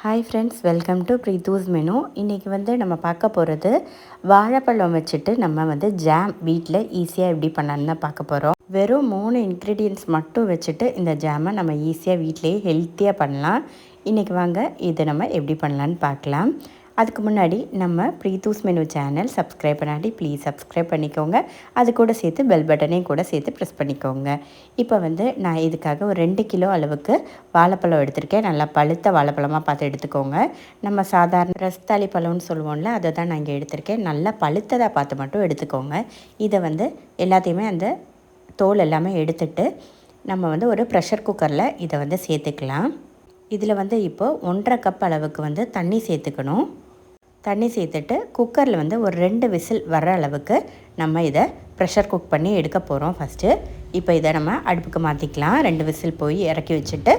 Hi friends welcome to Preethu's menu இன்றைக்கி வந்து நம்ம பார்க்க போகிறது வாழைப்பழம் வச்சுட்டு நம்ம வந்து ஜாம் வீட்டில் ஈஸியாக எப்படி பண்ணலான்னு தான் பார்க்க போகிறோம் வெறும் மூணு இன்க்ரீடியன்ட்ஸ் மட்டும் வச்சுட்டு இந்த ஜாமை நம்ம ஈஸியாக வீட்டிலேயே ஹெல்த்தியாக பண்ணலாம். இன்றைக்கி வாங்க இதை நம்ம எப்படி பண்ணலான்னு பார்க்கலாம். அதுக்கு முன்னாடி நம்ம ப்ரீத்தூஸ் மெனு சேனல் சப்ஸ்கிரைப் பண்ணாடி ப்ளீஸ் சப்ஸ்கிரைப் பண்ணிக்கோங்க. அது கூட சேர்த்து பெல் பட்டனையும் கூட சேர்த்து ப்ரெஸ் பண்ணிக்கோங்க. இப்போ வந்து நான் இதுக்காக ஒரு ரெண்டு கிலோ அளவுக்கு வாழைப்பழம் எடுத்திருக்கேன். நல்லா பழுத்த வாழைப்பழமாக பார்த்து எடுத்துக்கோங்க. நம்ம சாதாரண ரஸ்தாளி பழம்னு சொல்லுவோம்ல அதை தான் நான் இங்கே எடுத்திருக்கேன். நல்லா பழுத்ததாக பார்த்து மட்டும் எடுத்துக்கோங்க. இதை வந்து எல்லாத்தையுமே அந்த தோல் எல்லாமே எடுத்துட்டு நம்ம வந்து ஒரு ப்ரெஷர் குக்கரில் இதை வந்து சேர்த்துக்கலாம். இதில் வந்து இப்போது ஒன்றரை கப் அளவுக்கு வந்து தண்ணி சேர்த்துக்கணும். தண்ணி சேர்த்துட்டு குக்கரில் வந்து ஒரு ரெண்டு விசில் வர்ற அளவுக்கு நம்ம இதை ப்ரெஷர் குக் பண்ணி எடுக்க போகிறோம் ஃபஸ்ட்டு இப்போ இதை நம்ம அடுப்புக்கு மாற்றிக்கலாம் ரெண்டு விசில் போய் இறக்கி வச்சுட்டு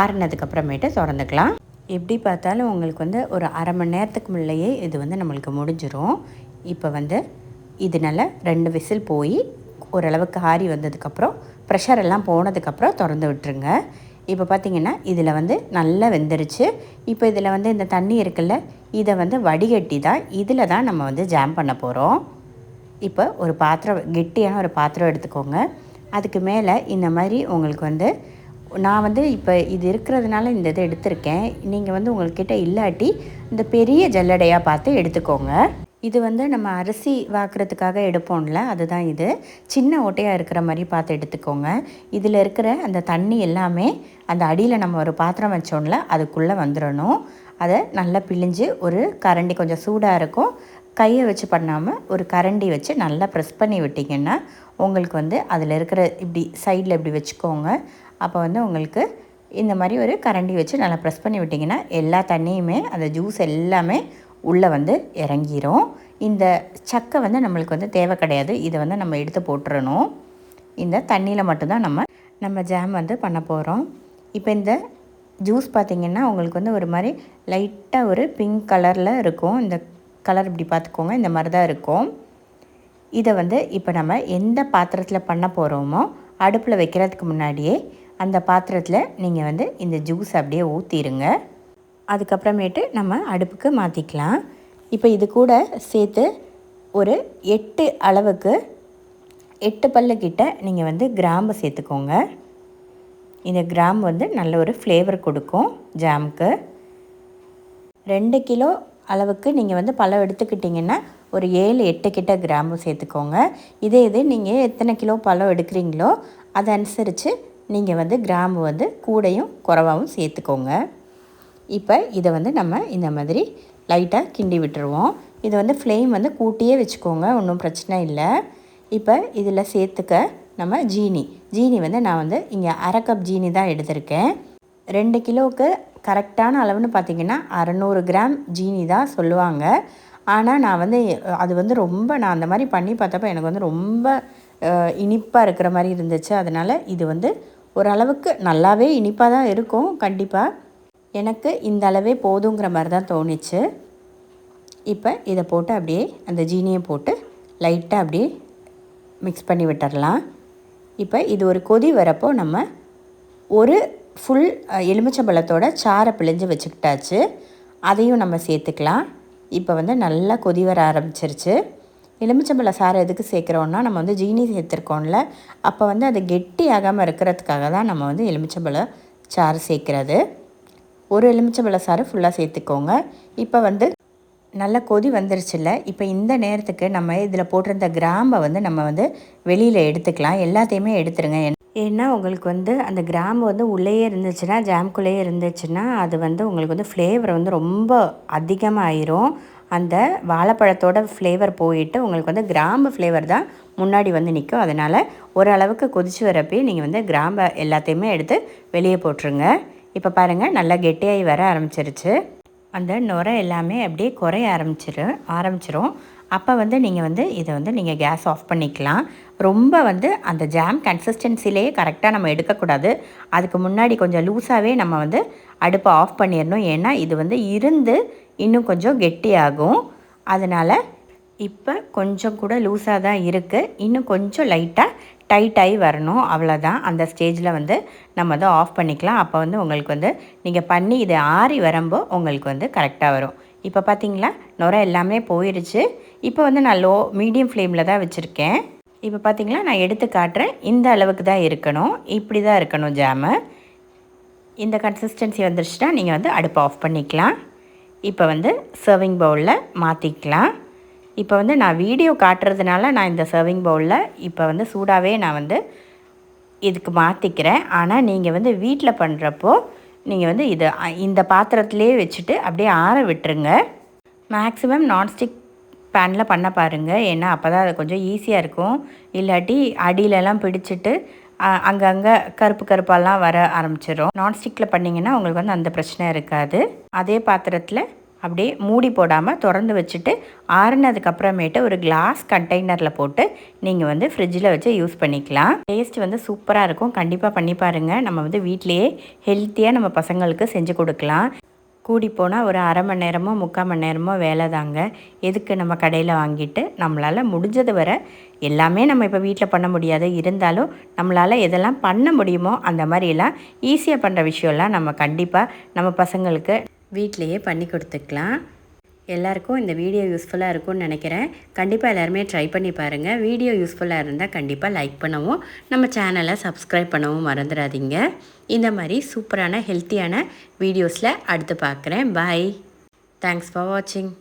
ஆறுனதுக்கப்புறமேட்டு திறந்துக்கலாம். எப்படி பார்த்தாலும் உங்களுக்கு வந்து ஒரு அரை மணி நேரத்துக்கு முள்ளையே இது வந்து நம்மளுக்கு முடிஞ்சிடும் இப்போ வந்து இதனால் ரெண்டு விசில் போய் ஓரளவுக்கு ஆறி வந்ததுக்கப்புறம் ப்ரெஷர் எல்லாம் போனதுக்கப்புறம் திறந்து விட்டுருங்க. இப்போ பார்த்திங்கன்னா இதில் வந்து நல்லா வெந்துருச்சு. இப்போ இதில் வந்து இந்த தண்ணி இருக்குல்ல இதை வந்து வடிகட்டி தான் இதில் தான் நம்ம வந்து ஜாம் பண்ண போகிறோம் இப்போ ஒரு பாத்திரம் கெட்டியான ஒரு பாத்திரம் எடுத்துக்கோங்க. அதுக்கு மேலே இந்த மாதிரி உங்களுக்கு வந்து நான் வந்து இப்போ இது இருக்கிறதுனால இந்த இதை எடுத்திருக்கேன். நீங்கள் வந்து உங்கள்கிட்ட இல்லாட்டி இந்த பெரிய ஜல்லடையாக பார்த்து எடுத்துக்கோங்க. இது வந்து நம்ம அரிசி வாக்குறதுக்காக எடுப்போம்ல அதுதான் இது. சின்ன ஓட்டையாக இருக்கிற மாதிரி பார்த்து எடுத்துக்கோங்க. இதில் இருக்கிற அந்த தண்ணி எல்லாமே அந்த அடியில் நம்ம ஒரு பாத்திரம் வச்சோம்ல அதுக்குள்ளே வந்துடணும் அதை நல்லா பிழிஞ்சு ஒரு கரண்டி கொஞ்சம் சூடாக இருக்கும். கையை வச்சு பண்ணாமல் ஒரு கரண்டி வச்சு நல்லா ப்ரெஸ் பண்ணி விட்டிங்கன்னா உங்களுக்கு வந்து அதில் இருக்கிற இப்படி சைடில் இப்படி வச்சுக்கோங்க. அப்போ வந்து உங்களுக்கு இந்த மாதிரி ஒரு கரண்டி வச்சு நல்லா ப்ரெஸ் பண்ணி விட்டிங்கன்னா எல்லா தண்ணியுமே அந்த ஜூஸ் எல்லாமே உள்ளே வந்து இறங்கிரும். இந்த சக்கை வந்து நம்மளுக்கு வந்து தேவை கிடையாது. இதை வந்து நம்ம எடுத்து போட்டுறணும். இந்த தண்ணியில் மட்டும்தான் நம்ம நம்ம ஜாம் வந்து பண்ண போகிறோம் இப்போ இந்த ஜூஸ் பார்த்திங்கன்னா உங்களுக்கு வந்து ஒரு மாதிரி லைட்டாக ஒரு பிங்க் கலரில் இருக்கும். இந்த கலர் இப்படி பார்த்துக்கோங்க. இந்த மாதிரி தான் இருக்கும். இதை வந்து இப்போ நம்ம எந்த பாத்திரத்தில் பண்ண போகிறோமோ அடுப்பில் வைக்கிறதுக்கு முன்னாடியே அந்த பாத்திரத்தில் நீங்கள் வந்து இந்த ஜூஸ் அப்படியே ஊற்றிடுங்க அதுக்கப்புறமேட்டு நம்ம அடுப்புக்கு மாற்றிக்கலாம் இப்போ இது கூட சேர்த்து ஒரு எட்டு அளவுக்கு எட்டு பல்லு கிட்ட நீங்கள் வந்து கிராம்பு சேர்த்துக்கோங்க. இந்த கிராம் வந்து நல்ல ஒரு ஃப்ளேவர் கொடுக்கும் ஜாமுக்கு. ரெண்டு கிலோ அளவுக்கு நீங்கள் வந்து பழம் எடுத்துக்கிட்டிங்கன்னா ஒரு ஏழு எட்டு கிட்ட கிராம்பு சேர்த்துக்கோங்க. இதே இது நீங்கள் எத்தனை கிலோ பழம் எடுக்கிறீங்களோ அதை அனுசரித்து நீங்கள் வந்து கிராம்பு வந்து கூடையும் குறவாகவும் சேர்த்துக்கோங்க. இப்போ இதை வந்து நம்ம இந்த மாதிரி லைட்டாக கிண்டி விட்டுருவோம். இதை வந்து ஃப்ளேம் வந்து கூட்டியே வச்சுக்கோங்க ஒன்றும் பிரச்சனை இல்லை. இப்போ இதில் சேர்த்துக்க நம்ம ஜீனி. ஜீனி வந்து நான் வந்து இங்கே அரை கப் ஜீனி தான் எடுத்திருக்கேன். ரெண்டு கிலோவுக்கு கரெக்டான அளவுன்னு பார்த்திங்கன்னா அறநூறு கிராம் ஜீனி தான் சொல்லுவாங்க. ஆனால் நான் வந்து அது வந்து ரொம்ப நான் அந்த மாதிரி பண்ணி பார்த்தப்ப எனக்கு வந்து ரொம்ப இனிப்பாக இருக்கிற மாதிரி இருந்துச்சு. அதனால் இது வந்து ஓரளவுக்கு நல்லாவே இனிப்பாக தான் இருக்கும். கண்டிப்பாக எனக்கு இந்த அளவே போதுங்கிற மாதிரி தான் தோணுச்சு. இப்போ இதை போட்டு அப்படியே அந்த ஜீனியை போட்டு லைட்டாக அப்படியே மிக்ஸ் பண்ணி விட்டுறலாம். இப்போ இது ஒரு கொதி வரப்போ நம்ம ஒரு ஃபுல் எலுமிச்சம்பழத்தோட சாரை பிழிஞ்சு வச்சுக்கிட்டாச்சு. அதையும் நம்ம சேர்த்துக்கலாம். இப்போ வந்து நல்லா கொதி வர ஆரம்பிச்சிருச்சு. எலுமிச்சம்பழ சாறு எதுக்கு சேர்க்குறோன்னா நம்ம வந்து ஜீனி சேர்த்துருக்கோம்ல அப்போ வந்து அது கெட்டி ஆகாமல் இருக்கிறதுக்காக தான் நம்ம வந்து எலுமிச்சம்பழ சாறு சேர்க்குறது. ஒரு எலுமிச்சம்பழ சாறு ஃபுல்லாக சேர்த்துக்கோங்க. இப்போ வந்து நல்ல கொதி வந்துருச்சுல்ல இப்போ இந்த நேரத்துக்கு நம்ம இதில் போட்டிருந்த கிராம்பை வந்து நம்ம வந்து வெளியில் எடுத்துக்கலாம். எல்லாத்தையுமே எடுத்துருங்க. ஏன்னா உங்களுக்கு வந்து அந்த கிராம்பு வந்து உள்ளேயே இருந்துச்சுன்னா ஜாம்குள்ளேயே இருந்துச்சுன்னா அது வந்து உங்களுக்கு வந்து ஃப்ளேவர் வந்து ரொம்ப அதிகமாகிரும் அந்த வாழைப்பழத்தோட ஃப்ளேவர் போயிட்டு உங்களுக்கு வந்து கிராம்பு ஃப்ளேவர் தான் முன்னாடி வந்து நிற்கும் அதனால் ஓரளவுக்கு கொதிச்சு வரப்பே நீங்கள் வந்து கிராம்பை எல்லாத்தையுமே எடுத்து வெளியே போட்டுருங்க. இப்போ பாருங்கள் நல்லா கெட்டியாகி வர ஆரம்பிச்சிருச்சு. அந்த நுரை எல்லாமே அப்படியே குறைய ஆரம்பிச்சிரு ஆரம்பிச்சிரும். அப்போ வந்து நீங்கள் வந்து இதை வந்து நீங்கள் கேஸ் ஆஃப் பண்ணிக்கலாம். ரொம்ப வந்து அந்த ஜாம் கன்சிஸ்டன்சிலேயே கரெக்டாக நம்ம எடுக்கக்கூடாது. அதுக்கு முன்னாடி கொஞ்சம் லூஸாகவே நம்ம வந்து அடுப்பை ஆஃப் பண்ணிடணும் ஏன்னா இது வந்து இருந்து இன்னும் கொஞ்சம் கெட்டியாகும். அதனால் இப்போ கொஞ்சம் கூட லூஸாக தான் இருக்குது இன்னும் கொஞ்சம் லைட்டாக டைட் ஆகி வரணும். அவ்வளோதான் அந்த ஸ்டேஜில் வந்து நம்ம அதை ஆஃப் பண்ணிக்கலாம். அப்போ வந்து உங்களுக்கு வந்து நீங்கள் பண்ணி இது ஆறி வரும்போது உங்களுக்கு வந்து கரெக்டாக வரும். இப்போ பார்த்தீங்களா நுரை எல்லாமே போயிடுச்சு இப்போ வந்து நான் லோ மீடியம் ஃப்ளேமில் தான் வச்சுருக்கேன். இப்போ பார்த்தீங்களா நான் எடுத்து காட்டுறேன். இந்த அளவுக்கு தான் இருக்கணும். இப்படி தான் இருக்கணும் ஜாமு இந்த கன்சிஸ்டன்சி வந்துருச்சுன்னா நீங்கள் வந்து அடுப்பை ஆஃப் பண்ணிக்கலாம். இப்போ வந்து சர்விங் பவுலில் மாற்றிக்கலாம் இப்போ வந்து நான் வீடியோ காட்டுறதுனால நான் இந்த சர்விங் பவுலில் இப்போ வந்து சூடாகவே நான் வந்து இதுக்கு மாற்றிக்கிறேன் ஆனால் நீங்கள் வந்து வீட்டில் பண்ணுறப்போ நீங்கள் வந்து இது இந்த பாத்திரத்துலேயே வச்சுட்டு அப்படியே ஆற விட்டுருங்க. மேக்ஸிமம் நான்ஸ்டிக் பேனில் பண்ண பாருங்கள் ஏன்னா அப்போ தான் அது கொஞ்சம் ஈஸியாக இருக்கும். இல்லாட்டி அடியிலலாம் பிடிச்சிட்டு அங்கங்கே கருப்பு கருப்பாலாம் வர ஆரம்பிச்சிடும் நான்ஸ்டிக்கில் பண்ணிங்கன்னா உங்களுக்கு வந்து அந்த பிரச்சனை இருக்காது. அதே பாத்திரத்தில் அப்படியே மூடி போடாமல் திறந்து வச்சுட்டு ஆறுனதுக்கப்புறமேட்டு ஒரு கிளாஸ் கண்டெய்னரில் போட்டு நீங்கள் வந்து ஃப்ரிட்ஜில் வச்சு யூஸ் பண்ணிக்கலாம். டேஸ்ட் வந்து சூப்பராக இருக்கும். கண்டிப்பாக பண்ணி பாருங்கள் நம்ம வந்து வீட்லேயே ஹெல்த்தியாக நம்ம பசங்களுக்கு செஞ்சு கொடுக்கலாம். கூடி போனால் ஒரு அரை மணி நேரமோ முக்கால் மணி நேரமோ வேலை தாங்க. எதுக்கு நம்ம கடையில் வாங்கிட்டு நம்மளால் முடிஞ்சது வர எல்லாமே நம்ம இப்போ வீட்டில் பண்ண முடியாது. இருந்தாலும் நம்மளால் எதெல்லாம் பண்ண முடியுமோ அந்த மாதிரிலாம் ஈஸியாக பண்ணுற விஷயம்லாம் நம்ம கண்டிப்பாக நம்ம பசங்களுக்கு வீட்லேயே பண்ணி கொடுத்துக்கலாம். எல்லாருக்கும் இந்த வீடியோ யூஸ்ஃபுல்லாக இருக்கும்னு நினைக்கிறேன். கண்டிப்பாக எல்லாருமே ட்ரை பண்ணி பாருங்கள் வீடியோ யூஸ்ஃபுல்லாக இருந்தால் கண்டிப்பாக லைக் பண்ணவும் நம்ம சேனலை சப்ஸ்கிரைப் பண்ணவும் மறந்துடாதீங்க. இந்த மாதிரி சூப்பரான ஹெல்த்தியான வீடியோஸில் அடுத்து பார்க்குறேன். பாய் தேங்க்ஸ் ஃபார் வாட்சிங்